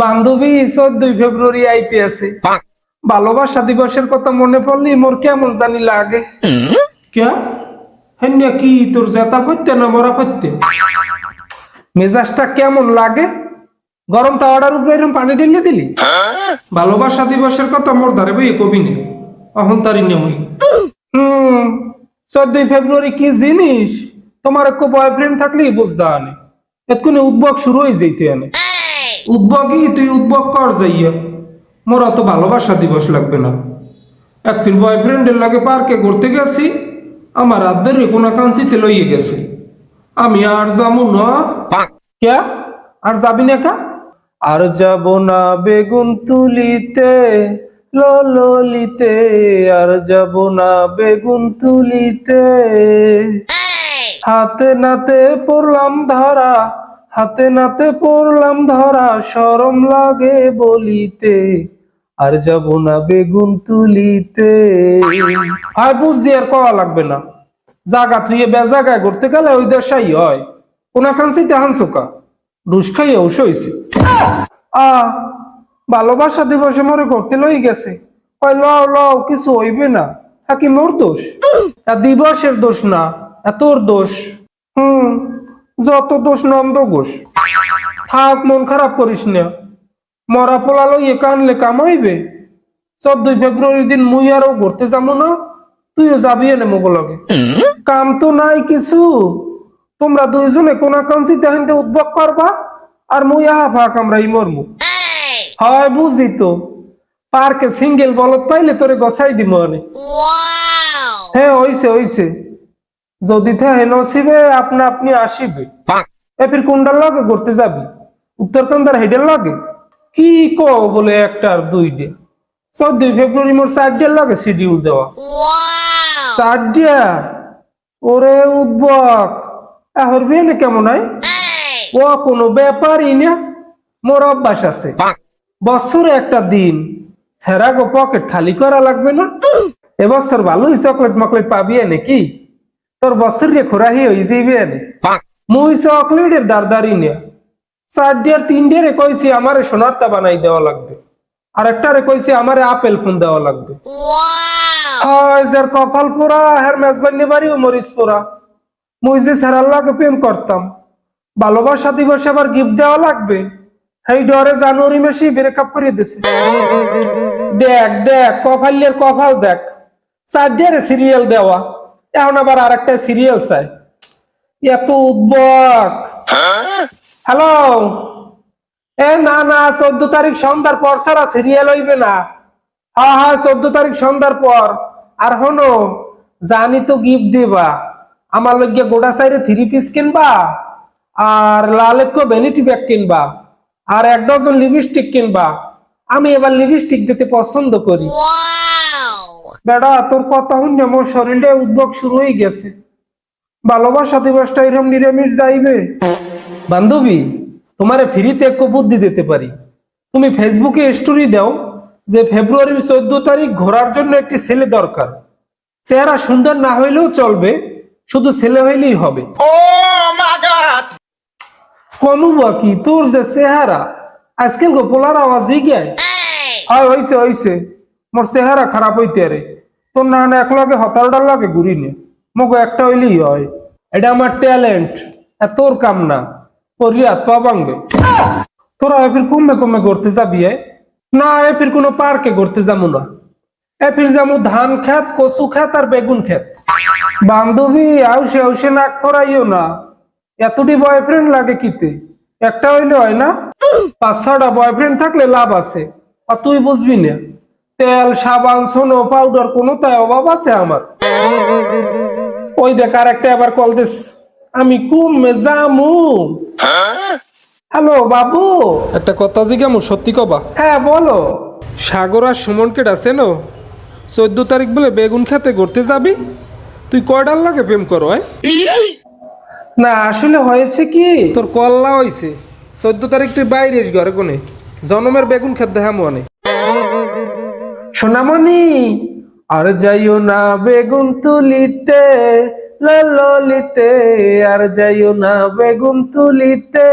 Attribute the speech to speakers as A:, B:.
A: বান্ধবী চোদ্দই ফেব্রুয়ারি আইতে আছে। ভালোবাসা দিবসের কথা মনে পড়লি মোর কেমন জানি লাগে। কে? হেন্যা কি তোর জেতা পড়তে না মরা পড়তে মেজাজটা কেমন লাগে? গরম তাওয়াটার উপরে এরকম পানি ঢেলে দিলি? ভালোবাসা দিবসের কথা মোর ধারে বই কবি নে। অহংতারি নেমই হুম। চোদ্দই ফেব্রুয়ারি কি জিনিস? তোমার একটু বয়ফ্রেন্ড থাকলেই বুঝতে আনে এক্ষুনি উদ্বক শুরু হয়ে যেতে আনে উদ্বগই তুই উদ্বক কর যাইয়া। মোর অত ভালোবাসা দিবস লাগবে না। এক ফির বয়ফ্রেন্ডের লাগে পার্কে ঘুরতে গেছি আমার আদ্দের কোনা কাঞ্চিতে লইয়ে গেছে। আমি আর যাব না। কে আর যাবি না কা আর যাব না বেগুন তুলিতে ললিতে আর যাব না বেগুন তুলিতে। হাতে নাতে পড়লাম ধরা হাতে নাতে পড়লাম ধরা সরম লাগে বলিতে। আর যাব না বেগুন তুলিতে। আর বুঝছি আর কওয়া লাগবে না। জাগা থুয়ে বেজাগায় ঘুরতে গেলে ওই দেশাই হয়। কোনা কানসিতে হানসুকা ডুস খাইয়ে উস হয়েছে আ, ভালোবাসা দিবসে মরে করতে লই গেছে। কয়, লও লও, কিছু হইবে না। থাকি মোর দোষ? তা দিবসের দোষ না, এ তোর দোষ। হুম। যত দোষ নন্দ ঘোষ থাক মন খারাপ করিস না। মরা পোলা লইয়ে কানলে কামাইবে চোদ্দই ফেব্রুয়ারি দিন মুই আরও ঘুরতে যাব না তুইও যাবি এনে মোগো লগে। কাম তো নাই কিছু। তোমরা দুইজনে কোনা কাঞ্চি তাহাইতে উদ্ভব করবা আর মুই আহা ফাঁক আমরা ইমরমু হয় বুঝি তো। পার্কে সিঙ্গেল বলত পাইলে তোরে গছাই দিব অনেক। হ্যাঁ হইছে হইছে। যদি থাকে নসিবে আপনা আপনি আসিবে। এ ফির কোনটার লাগে ঘুরতে যাবি? উত্তরকান্দার হেডের লাগে? কি ক বলে একটা আর দুই ডে চোদ্দই ফেব্রুয়ারি মোর চার ডের লাগে শিডিউল দেওয়া। চার ডিয়া ওরে উদ্বক এহর বিয়ে কেমন হয়? ও কোনো ব্যাপারই না। মোর অভ্যাস আছে। বছরে একটা দিন ছেড়া গো পকেট খালি করা লাগবে না? এবছর ভালোই চকলেট মকলেট পাবি নাকি? তোর বছর রে খোরাহি হয়ে যাইবে মুই চকলেটের দারদারি নে চার ডিয়ার তিন ডিয়ারে কইছি আমারে সোনারটা বানাই দেওয়া লাগবে। আর একটারে কইছি আমারে আপেল ফোন দেওয়া লাগবে। যার কপাল পোড়া হের মেজবানি মরিচ পোড়া। মুই যে স্যারার লাগে প্রেম করতাম ভালোবাসা দিবস আবার গিফট দেওয়া লাগবে। এই ডরে জানুয়ারি মাসে ব্রেকআপ করে দিছে। দেখ দেখ কপালের কপাল দেখ। চারটারে সিরিয়াল দেওয়া। এখন আবার আর একটা সিরিয়াল চাই। এত উদ্বক হ্যালো এ, না না, চোদ্দ তারিখ সন্ধ্যার পর ছাড়া সিরিয়াল হইবে না। হ্যাঁ হ্যাঁ চোদ্দ তারিখ সন্ধ্যার পর। আর হনো, জানি তো গিফট দিবা। আমার লগে গোটা সাইডে থ্রি পিস কিনবা। আর লালেক্য ভ্যানিটি ব্যাগ কিনবা। আর এক ডজন লিপস্টিক কিনবা। আমি এবার লিপস্টিক দিতে পছন্দ করি। বেড়া তোর কথা শুনে মোর শরীরে উদ্যোগ শুরু হয়ে গেছে। ভালোবাসা দিবসটা এরকম নিরামিষ যাইবে? বান্ধবী তোমারে ফ্রিতে এক বুদ্ধি দিতে পারি। তুমি ফেসবুকে স্টোরি দাও যে ফেব্রুয়ারির চোদ্দ তারিখ ঘোরার জন্য একটি ছেলে দরকার। চেহারা সুন্দর না হইলেও চলবে শুধু ছেলে হইলেই হবে। কমু বাকি তোর যে চেহারা আজকাল গো পোলার আওয়াজই গায়। হয় হইছে হইছে। মোর চেহারা খারাপ হইতে আরে তোর না এক লগে হতারোটার লাগে ঘুরি নে মগো একটা হইলেই হয়। এটা আমার ট্যালেন্ট। আর তোর কাম না। পরি হাত পা ভাঙবে। তোরা এফির কমে কমে ঘুরতে যাবি? না, এফির কোনো পার্কে ঘুরতে যাব না। এফির যাব ধান খেত কচু খেত আর বেগুন খেত বান্ধবী আউসে আউসে নাক ফরাইও না। এতটি বয়ফ্রেন্ড লাগে কিতে? একটা হইলে হয় না? পাঁচ ছটা বয়ফ্রেন্ড থাকলে লাভ আছে। আর তুই বুঝবি না। তেল সাবান সোনো পাউডার কোনো তাই অভাব আছে আমার। ওই দেখ আর একটা আবার কল দিস। আমি কুমে যামু। হ্যালো বাবু। একটা কথা জিজ্ঞামু সত্যি কবা? হ্যাঁ বলো। সাগর আর সুমন সুমনকে ডাসেন চোদ্দ তারিখ বলে বেগুন খেতে ঘুরতে যাবি? তুই কয়ডার লাগে প্রেম করো না আসলে হয়েছে কি? তোর কল্লা হয়েছে চোদ্দ তারিখ তুই বাইরে ঘরে কোনে? জনমের বেগুন খেতে দেখা মনে সোনামণি আর যাইও না বেগুন তুলিতে ললিতে আর যাইও না বেগুন তুলিতে।